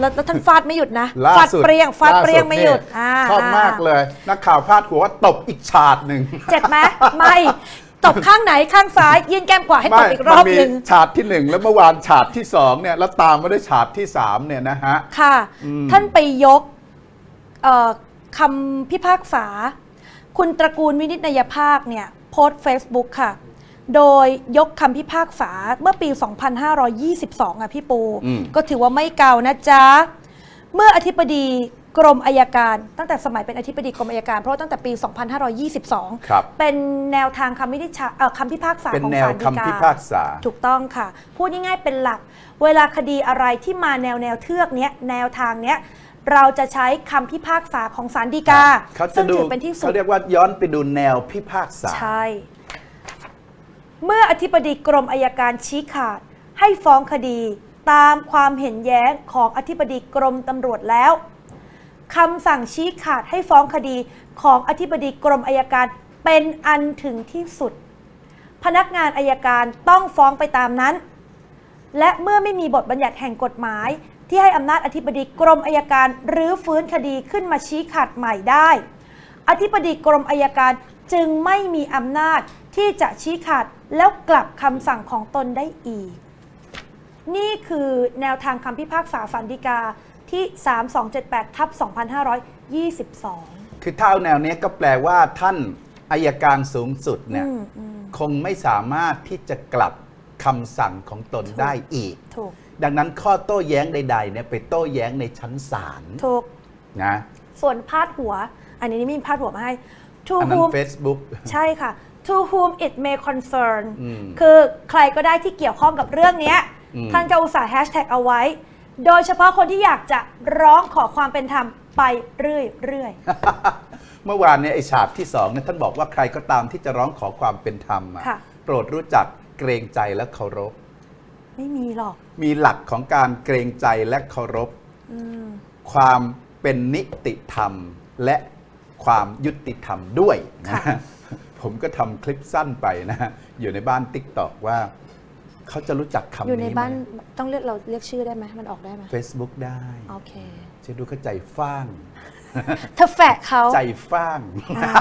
แล้วแล้วท่านฟาดไม่หยุดนะล่าฟาดสุดเปรี้ยงฟาดเปรี้ยงล่สุไม่หยุดนี่าชอบมากเลย นักข่าวพาดหัวว่าตบอีกฉาดหนึ่งเจ็บไหมไม่ตบข้างไหนข้างซ้ายยื่นแก้มขวาให้ตไม่บอีกรมัอบมีหนึ่ง ฉาดที่หนึ่งแล้วเมื่อวานฉาดที่สองเนี่ยแล้วตามมาด้วยฉาดที่สามเนี่ยนะฮะ ค่ะอืมท่านไปยกเอ่อคำพิพากษา คุณตระกูลวินิจนยภาคเนี่ย โพสต์ Facebook ค่ะ โดยยกคำพิพากษาเมื่อปี 2522 อะพี่ปู อืม ก็ถือว่าไม่เก่านะจ๊ะ เมื่ออธิบดีกรมอายการ ตั้งแต่สมัยเป็นอธิบดีกรมอายการ เพราะว่าตั้งแต่ปี 2522 ครับ เป็นแนวทางคำวินิจฉัยเอ่อคำพิพากษาเป็นของแนวศาลฎีกาคำพิพากษา ถูกต้องค่ะ พูดง่ายๆเป็นหลัก เวลาคดีอะไรที่มาแนวแนวเทือกเนี้ยแนวทางเนี้ยเราจะใช้คำพิพากษาของศาลฎีกาเขาจะซึ่งดูถือเป็นที่สุเขาดเรียกว่าย้อนไปดูแนวพิพากษา ใช่ เมื่ออธิบดีกรมอายการชี้ขาด ให้ฟ้องคดีตามความเห็นแย้งของอธิบดีกรมตำรวจแล้วคำสั่งชี้ขาดให้ฟ้องคดีของอธิบดีกรมอายการเป็นอันถึงที่สุด พนักงานอายการต้องฟ้องไปตามนั้น และเมื่อไม่มีบทบัญญัติแห่งกฎหมาย ที่ให้อำนาจอธิบดีกรมอายการรื้อฟื้นคดีขึ้นมาชี้ขาดใหม่ได้ อธิบดีกรมอายการ จึงไม่มีอำนาจที่จะชี้ขาดแล้วกลับคำสั่งของตนได้อีก นี่คือแนวทางคำพิพากษาสันติกาที่ 3278ทับ2522 คือถ้าเอาแนวเนี้ยก็แปลว่าท่านอายการสูงสุดเนี่ยอืมอืมคงไม่สามารถที่จะกลับคำสั่งของตนได้อีกถูกดังนั้นข้อโต้แย้งใดๆเนี่ยไปโต้แย้งในชั้นศาลถูกนะ ส่วนพาดหัว อันนี้มีพาดหัวมาให้ to อันนั้น whom Facebook ใช่ค่ะ to whom it may concern อืมคือใครก็ได้ที่เกี่ยวข้องกับเรื่องเนี้ยอืม ท่านก็อุตส่าห์แฮชแท็กเอาไว้ โดยเฉพาะคนที่อยากจะร้องขอความเป็นธรรมไปเรื่อยเมื่อวานเนี่ยไอฉาบที่สองเนี่ยท่านบอกว่าใครก็ตามที่จะร้องขอความเป็นธรรมอะค่ะ โปรดรู้จักเกรงใจและเคารพๆไม่มีหรอกมีหลักของการเกรงใจและเคารพ อืมความเป็นนิติธรรมและ ความยุติธรรมด้วยนะค่ะผมก็ทำคลิปสั้นไปนะอยู่ในบ้านติ๊กตอกว่า เขาจะรู้จักคำนี้อยู่ในบ้านไหมต้องเรียกเราเรียกชื่อได้ไหมมันออกได้ไหม Facebook ได้โอเคจะดูเข้าใจฟ้างเธอแฝกเขาใจฟ้างอ่า